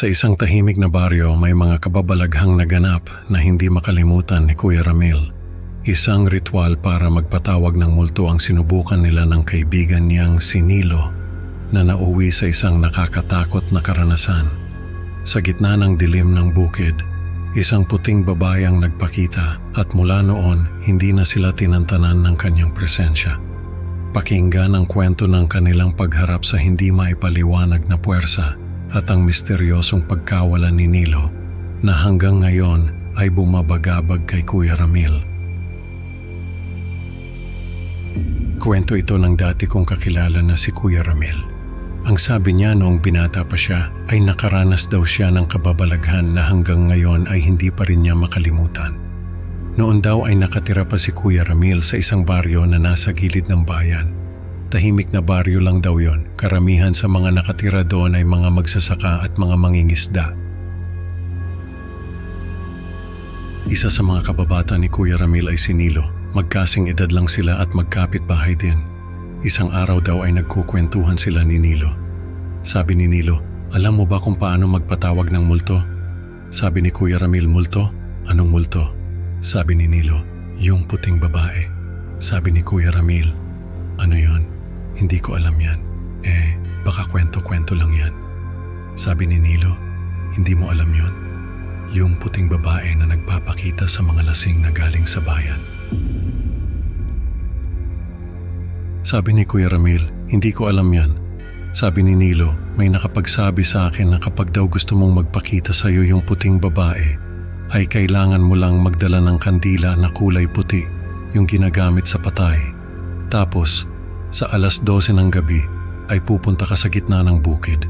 Sa isang tahimik na baryo may mga kababalaghang naganap na hindi makalimutan ni Kuya Ramil. Isang ritual para magpatawag ng multo ang sinubukan nila ng kaibigan niyang si Nilo na nauwi sa isang nakakatakot na karanasan. Sa gitna ng dilim ng bukid, isang puting babae ang nagpakita at mula noon hindi na sila tinantanan ng kanyang presensya. Pakinggan ang kwento ng kanilang pagharap sa hindi maipaliwanag na puwersa at ang misteryosong pagkawalan ni Nilo na hanggang ngayon ay bumabagabag kay Kuya Ramil. Kwento ito ng dati kong kakilala na si Kuya Ramil. Ang sabi niya noong binata pa siya ay nakaranas daw siya ng kababalaghan na hanggang ngayon ay hindi pa rin niya makalimutan. Noon daw ay nakatira pa si Kuya Ramil sa isang baryo na nasa gilid ng bayan. Tahimik na baryo lang daw yon. Karamihan sa mga nakatira doon ay mga magsasaka at mga mangingisda. Isa sa mga kababata ni Kuya Ramil ay si Nilo. Magkasing edad lang sila at magkapit bahay din. Isang araw daw ay nagkukwentuhan sila ni Nilo. Sabi ni Nilo, alam mo ba kung paano magpatawag ng multo? Sabi ni Kuya Ramil, multo? Anong multo? Sabi ni Nilo, yung puting babae. Sabi ni Kuya Ramil, ano yon? Hindi ko alam yan. Eh, baka kwento-kwento lang yan. Sabi ni Nilo, hindi mo alam yon? Yung puting babae na nagpapakita sa mga lasing na galing sa bayan. Sabi ni Kuya Ramil, hindi ko alam yan. Sabi ni Nilo, may nakapagsabi sa akin na kapag daw gusto mong magpakita sa iyo yung puting babae, ay kailangan mo lang magdala ng kandila na kulay puti, yung ginagamit sa patay. Tapos, sa alas 12 ng gabi, ay pupunta ka sa gitna ng bukid.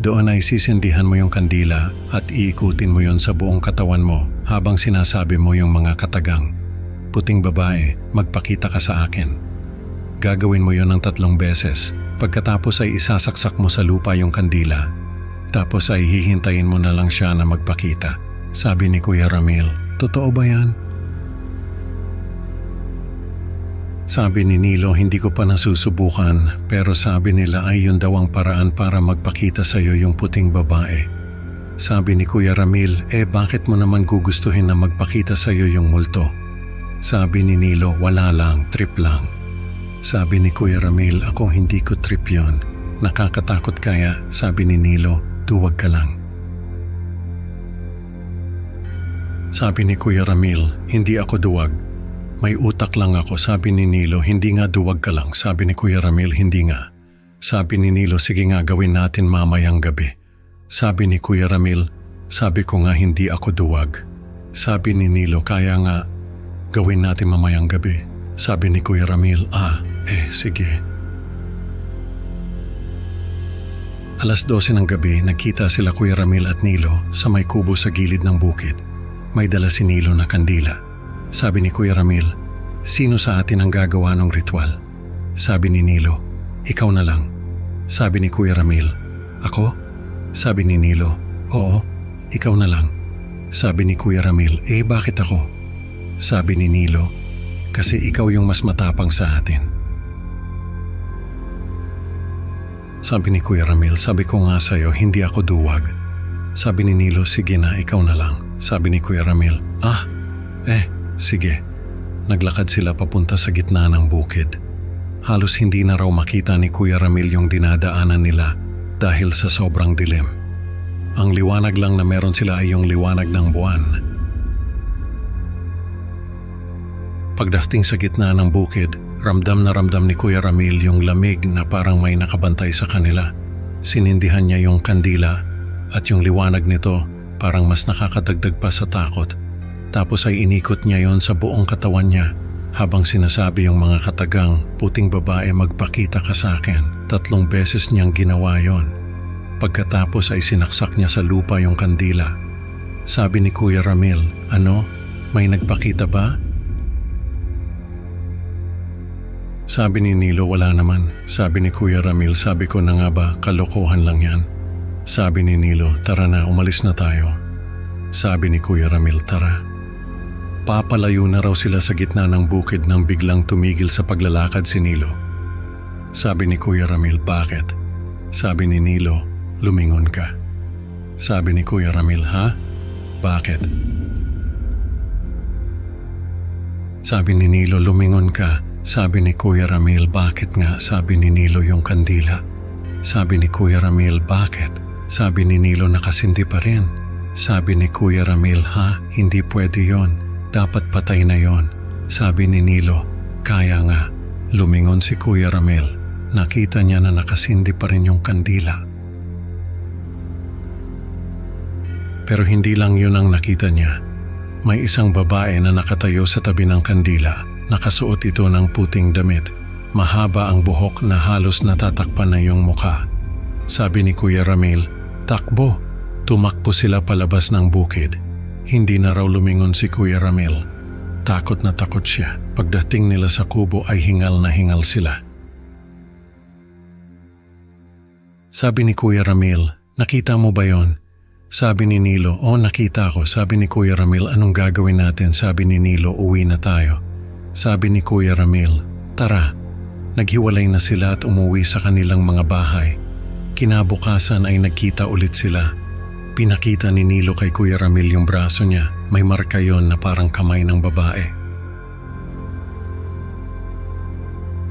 Doon ay sisindihan mo yung kandila at iikutin mo yon sa buong katawan mo habang sinasabi mo yung mga katagang. Puting babae, magpakita ka sa akin. Gagawin mo yon ng tatlong beses. Pagkatapos ay isasaksak mo sa lupa yung kandila. Tapos ay hihintayin mo na lang siya na magpakita. Sabi ni Kuya Ramil, totoo ba yan? Sabi ni Nilo, hindi ko pa nasusubukan pero sabi nila ay yun daw ang paraan para magpakita sa iyo yung puting babae. Sabi ni Kuya Ramil, eh bakit mo naman gugustuhin na magpakita sa iyo yung multo? Sabi ni Nilo, wala lang, trip lang. Sabi ni Kuya Ramil, ako hindi ko trip yon. Nakakatakot kaya, sabi ni Nilo, duwag ka lang. Sabi ni Kuya Ramil, hindi ako duwag. May utak lang ako, sabi ni Nilo, hindi nga duwag ka lang. Sabi ni Kuya Ramil, hindi nga. Sabi ni Nilo, sige nga gawin natin mamayang gabi. Sabi ni Kuya Ramil, sabi ko nga hindi ako duwag. Sabi ni Nilo, kaya nga gawin natin mamayang gabi. Sabi ni Kuya Ramil, ah, eh sige. Alas 12 ng gabi, nagkita sila Kuya Ramil at Nilo sa may kubo sa gilid ng bukid. May dala si Nilo na kandila. Sabi ni Kuya Ramil, sino sa atin ang gagawa ng ritual? Sabi ni Nilo, ikaw na lang. Sabi ni Kuya Ramil, ako? Sabi ni Nilo, oo, ikaw na lang. Sabi ni Kuya Ramil, eh bakit ako? Sabi ni Nilo, kasi ikaw yung mas matapang sa atin. Sabi ni Kuya Ramil, sabi ko nga sa'yo, hindi ako duwag. Sabi ni Nilo, sige na, ikaw na lang. Sabi ni Kuya Ramil, ah, eh, sige. Naglakad sila papunta sa gitna ng bukid. Halos hindi na raw makita ni Kuya Ramil yung dinadaanan nila dahil sa sobrang dilim. Ang liwanag lang na meron sila ay yung liwanag ng buwan. Pagdating sa gitna ng bukid, ramdam na ramdam ni Kuya Ramil yung lamig na parang may nakabantay sa kanila. Sinindihan niya yung kandila at yung liwanag nito parang mas nakakadagdag pa sa takot. Tapos ay inikot niya yon sa buong katawan niya habang sinasabi yung mga katagang puting babae magpakita ka sa akin. Tatlong beses niyang ginawa yon. Pagkatapos ay sinaksak niya sa lupa yung kandila. Sabi ni Kuya Ramil, ano, may nagpakita ba? Sabi ni Nilo, wala naman. Sabi ni Kuya Ramil, sabi ko na nga ba, kalokohan lang yan. Sabi ni Nilo, tara na, umalis na tayo. Sabi ni Kuya Ramil, tara. Papalayo na raw sila sa gitna ng bukid nang biglang tumigil sa paglalakad si Nilo. Sabi ni Kuya Ramil, bakit? Sabi ni Nilo, lumingon ka. Sabi ni Kuya Ramil, ha? Bakit? Sabi ni Nilo, lumingon ka. Sabi ni Kuya Ramil, bakit nga? Sabi ni Nilo yung kandila. Sabi ni Kuya Ramil, bakit? Sabi ni Nilo, nakasindi pa rin. Sabi ni Kuya Ramil, ha? Hindi pwede yon. Dapat patay na yon. Sabi ni Nilo, kaya nga. Lumingon si Kuya Ramil. Nakita niya na nakasindi pa rin yung kandila. Pero hindi lang yun ang nakita niya. May isang babae na nakatayo sa tabi ng kandila. Nakasuot ito ng puting damit. Mahaba ang buhok na halos natatakpan na yung mukha. Sabi ni Kuya Ramil, Takbo! Tumakbo sila palabas ng bukid. Hindi na raw lumingon si Kuya Ramil. Takot na takot siya. Pagdating nila sa kubo ay hingal na hingal sila. Sabi ni Kuya Ramil, nakita mo ba yon? Sabi ni Nilo, oh nakita ko. Sabi ni Kuya Ramil, anong gagawin natin? Sabi ni Nilo, uwi na tayo. Sabi ni Kuya Ramil, tara. Naghiwalay na sila at umuwi sa kanilang mga bahay. Kinabukasan ay nagkita ulit sila. Pinakita ni Nilo kay Kuya Ramil yung braso niya. May marka yon na parang kamay ng babae.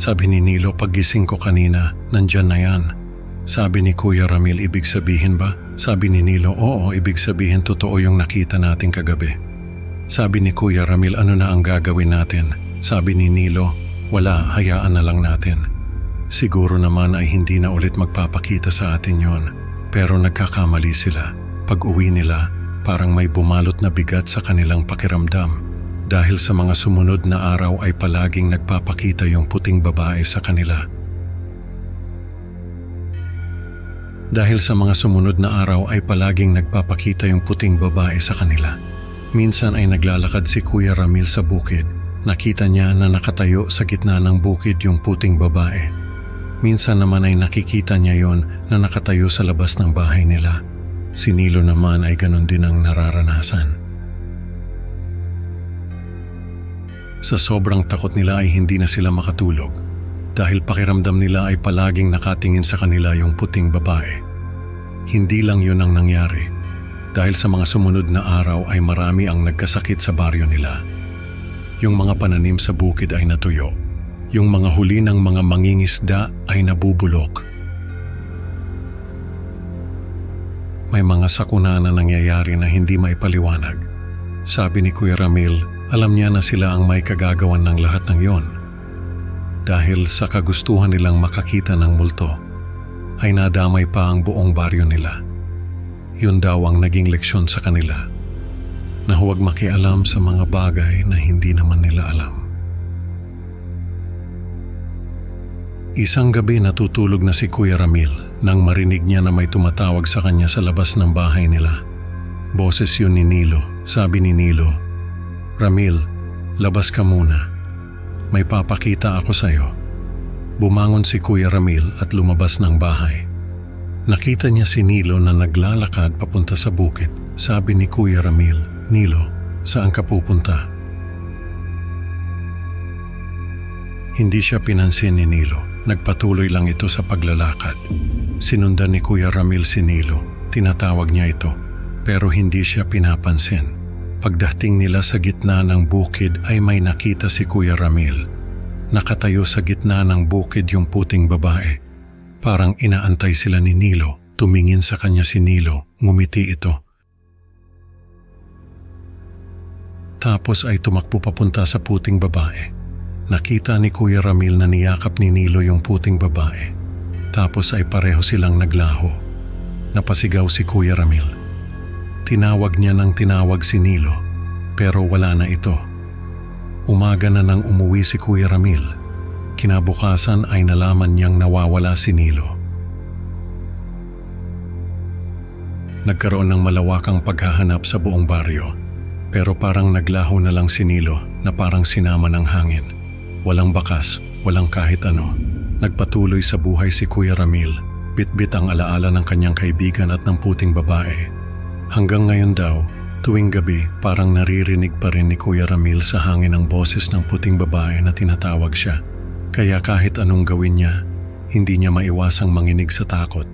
Sabi ni Nilo, paggising ko kanina, nandyan na yan. Sabi ni Kuya Ramil, ibig sabihin ba? Sabi ni Nilo, oo, ibig sabihin totoo yung nakita natin kagabi. Sabi ni Kuya Ramil, ano na ang gagawin natin? Sabi ni Nilo, wala, hayaan na lang natin. Siguro naman ay hindi na ulit magpapakita sa atin yon. Pero nagkakamali sila. Pag uwi nila, parang may bumalot na bigat sa kanilang pakiramdam. Dahil sa mga sumunod na araw ay palaging nagpapakita yung puting babae sa kanila. Dahil sa mga sumunod na araw ay palaging nagpapakita yung puting babae sa kanila. Minsan ay naglalakad si Kuya Ramil sa bukid. Nakita niya na nakatayo sa gitna ng bukid yung puting babae. Minsan naman ay nakikita niya yon na nakatayo sa labas ng bahay nila. Si Nilo naman ay ganon din ang nararanasan. Sa sobrang takot nila ay hindi na sila makatulog dahil pakiramdam nila ay palaging nakatingin sa kanila yung puting babae. Hindi lang yun ang nangyari dahil sa mga sumunod na araw ay marami ang nagkasakit sa baryo nila. Yung mga pananim sa bukid ay natuyo. Yung mga huli ng mga mangingisda ay nabubulok. May mga sakuna na nangyayari na hindi maipaliwanag. Sabi ni Kuya Ramil, alam niya na sila ang may kagagawan ng lahat ng yon. Dahil sa kagustuhan nilang makakita ng multo, ay nadamay pa ang buong baryo nila. Yun daw ang naging leksyon sa kanila na huwag makialam sa mga bagay na hindi naman nila alam. Isang gabi natutulog na si Kuya Ramil nang marinig niya na may tumatawag sa kanya sa labas ng bahay nila. Boses yun ni Nilo. Sabi ni Nilo, Ramil, labas ka muna. May papakita ako sa'yo. Bumangon si Kuya Ramil at lumabas ng bahay. Nakita niya si Nilo na naglalakad papunta sa bukid. Sabi ni Kuya Ramil, Nilo, saan ka pupunta? Hindi siya pinansin ni Nilo. Nagpatuloy lang ito sa paglalakad. Sinundan ni Kuya Ramil si Nilo. Tinatawag niya ito. Pero hindi siya pinapansin. Pagdating nila sa gitna ng bukid ay may nakita si Kuya Ramil. Nakatayo sa gitna ng bukid yung puting babae. Parang inaantay sila ni Nilo. Tumingin sa kanya si Nilo. Ngumiti ito. Tapos ay tumakbo papunta sa puting babae. Nakita ni Kuya Ramil na niyakap ni Nilo yung puting babae. Tapos ay pareho silang naglaho. Napasigaw si Kuya Ramil. Tinawag niya ng tinawag si Nilo pero wala na ito. Umaga na nang umuwi si Kuya Ramil. Kinabukasan ay nalaman niyang nawawala si Nilo. Nagkaroon ng malawakang paghahanap sa buong baryo pero parang naglaho na lang si Nilo na parang sinama ng hangin. Walang bakas, walang kahit ano. Nagpatuloy sa buhay si Kuya Ramil, bitbit ang alaala ng kanyang kaibigan at ng puting babae. Hanggang ngayon daw, tuwing gabi parang naririnig pa rin ni Kuya Ramil sa hangin ang boses ng puting babae na tinatawag siya. Kaya kahit anong gawin niya, hindi niya maiwasang manginig sa takot.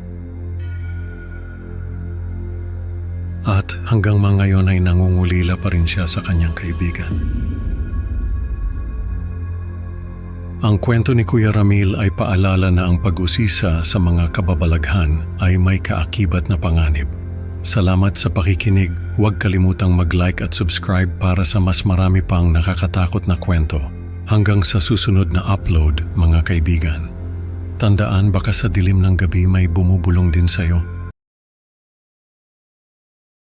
At hanggang mga ngayon ay nangungulila pa rin siya sa kanyang kaibigan. Ang kwento ni Kuya Ramil ay paalala na ang pag-usisa sa mga kababalaghan ay may kaakibat na panganib. Salamat sa pakikinig. Huwag kalimutang mag-like at subscribe para sa mas marami pang nakakatakot na kwento. Hanggang sa susunod na upload, mga kaibigan. Tandaan baka sa dilim ng gabi may bumubulong din sa'yo